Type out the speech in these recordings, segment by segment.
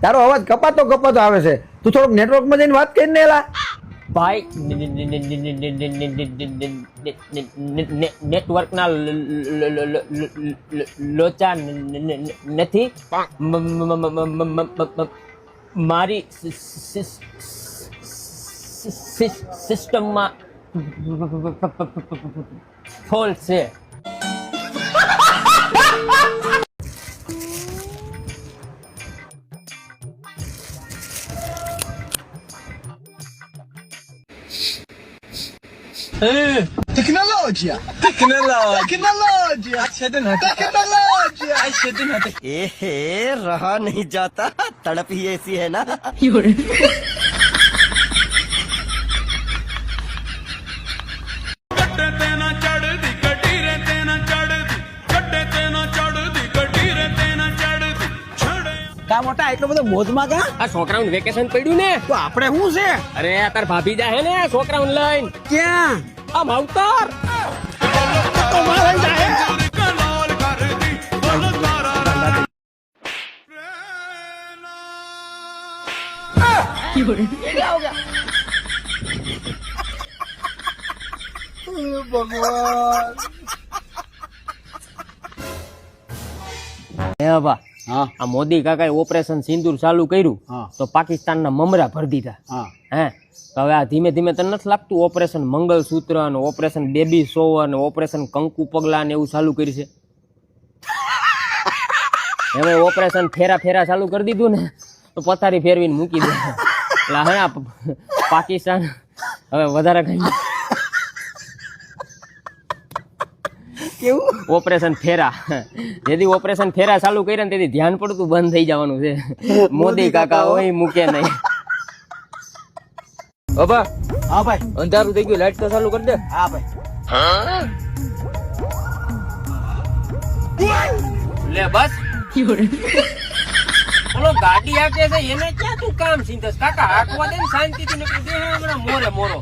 તારો અવાજ કપાતો કપાતો આવે છે તું થોડુંક નેટવર્કમાં જઈને વાત કરીને એલા ભાઈ નેટવર્કના લોચા નથી મારી સિસ્ટમમાં ફોલ્ટ છે Tecnologia! Tecnologia! Tecnologia! Tecnologia! ए रहा नहीं जाता तड़प ही ऐसी है ना કા મોટા એટલો બધો મોજમાં કા? આ છોકરાઓને વેકેશન પડ્યું ને? તો આપણે શું છે? અરે તાર ભાભી જાહે ને છોકરાઓને લઈને. ક્યાં? આ માવતર. ભગવાન આ મોદી કાકાએ ઓપરેશન સિંદૂર ચાલુ કર્યું તો પાકિસ્તાનના મમરા ભરી દીધા. હે. તો હવે આ ધીમે ધીમે તને નથી લાગતું ઓપરેશન મંગલસૂત્ર અને ઓપરેશન બેબી સોવર ને ઓપરેશન કંકુ પગલા ને એવું ચાલુ કર્યું છે? હવે ઓપરેશન ફેરા ફેરા ચાલુ કરી દીધું ને તો પથારી ફેરવીને મૂકી દે. એટલે હા પાકિસ્તાન હવે વધારે કઈ કેવું? ઓપરેશન ફેરા. જેથી ઓપરેશન ફેરા ચાલુ કર્યા ને તેથી ધ્યાન પડતું બંધ થઈ જવાનું છે. મોદી કાકા હોય મૂકે નહીં. બાબા હા ભાઈ. અંધારું થઈ ગયું લાઈટ તો ચાલુ કરી દે. હા ભાઈ. લે બસ. ઓલો ગાડી આકે છે એને ક્યાં તું કામ ચિંતસ કાકા આકવા દે ને શાંતિથી નીકળી દે હમણાં મોરે મોરો.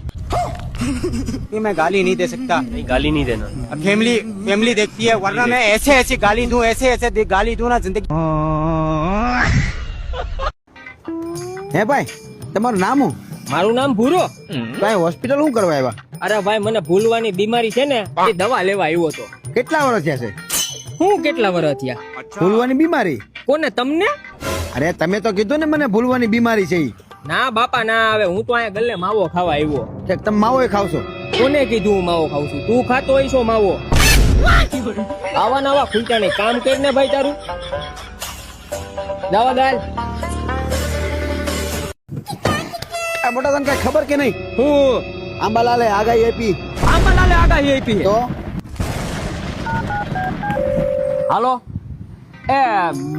कि मैं गाली नहीं दे सकता નહીં ગાલી નહીં દેના अब फैमिली फैमिली देखती है वरना मैं ऐसे ऐसे गाली दूं ऐसे ऐसे दे- गाली दूं ना जिंदगी હે ભાઈ તમારું નામ હું મારું નામ ભૂરો ભાઈ હોસ્પિટલ શું કરવા આવ્યા અરે ભાઈ મને ભૂલવાની બીમારી છે ને એ દવા લેવા આવ્યો હતો કેટલા વર્ષ થયા છે હું કેટલા વર્ષ થયા ભૂલવાની બીમારી કોને તમને અરે તમે તો કીધું ને મને ભૂલવાની બીમારી છે ઈ. ના બાપા ના આવે. હું તો અહીંયા ગલ્લે માવો ખાવા આવ્યો. કે તમે માવો એ ખાવશો. કોને કીધું હું માવો ખાઉં છું? તું ખાતો હોય છો માવો? આવા નવા ખૂંટા ને કામ કરીને ભાઈ તારું. દાવા ગાલ. આ મોટા તને કઈ ખબર કે નહીં? હું? આંબાલાલે આગાહી આપી. આંબાલાલે આગાહી આપી તો? હાલો. એ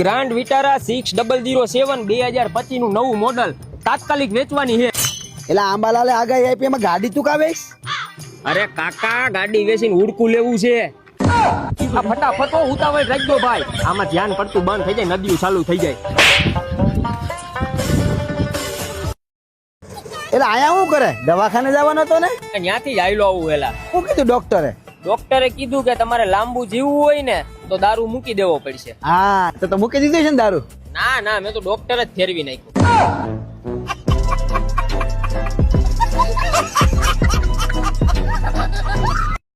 Grand Vitara six double zero seven બે હજાર પચીસનું નવું મોડલ. તાત્કાલિક વેચવાની છે. એટલે આંબાલાલે આગાહી આપી એમાં ગાડી તું કાવેશ અરે કાકા ગાડી વેચીને ઉડકું લેવું છે. આ ફટાફટ ઉતાવળ રાખજો ભાઈ. આમાં ધ્યાન પડતું બંધ થઈ જાય નદીઓ ચાલુ થઈ જાય. એટલે આયા શું કરે? દવાખાને જવાનો હતો ને? ત્યાંથી જ આયલો આવું વેલા શું કીધું ડોક્ટરે? ડોક્ટરે કીધું કે તમારે લાંબુ જીવવું હોય ને તો દારૂ મૂકી દેવો પડશે. હા તો તો મૂકી દીધું છે ને દારૂ? ના ના મેં તો ડોક્ટર જ ફેરવી નાખ્યું.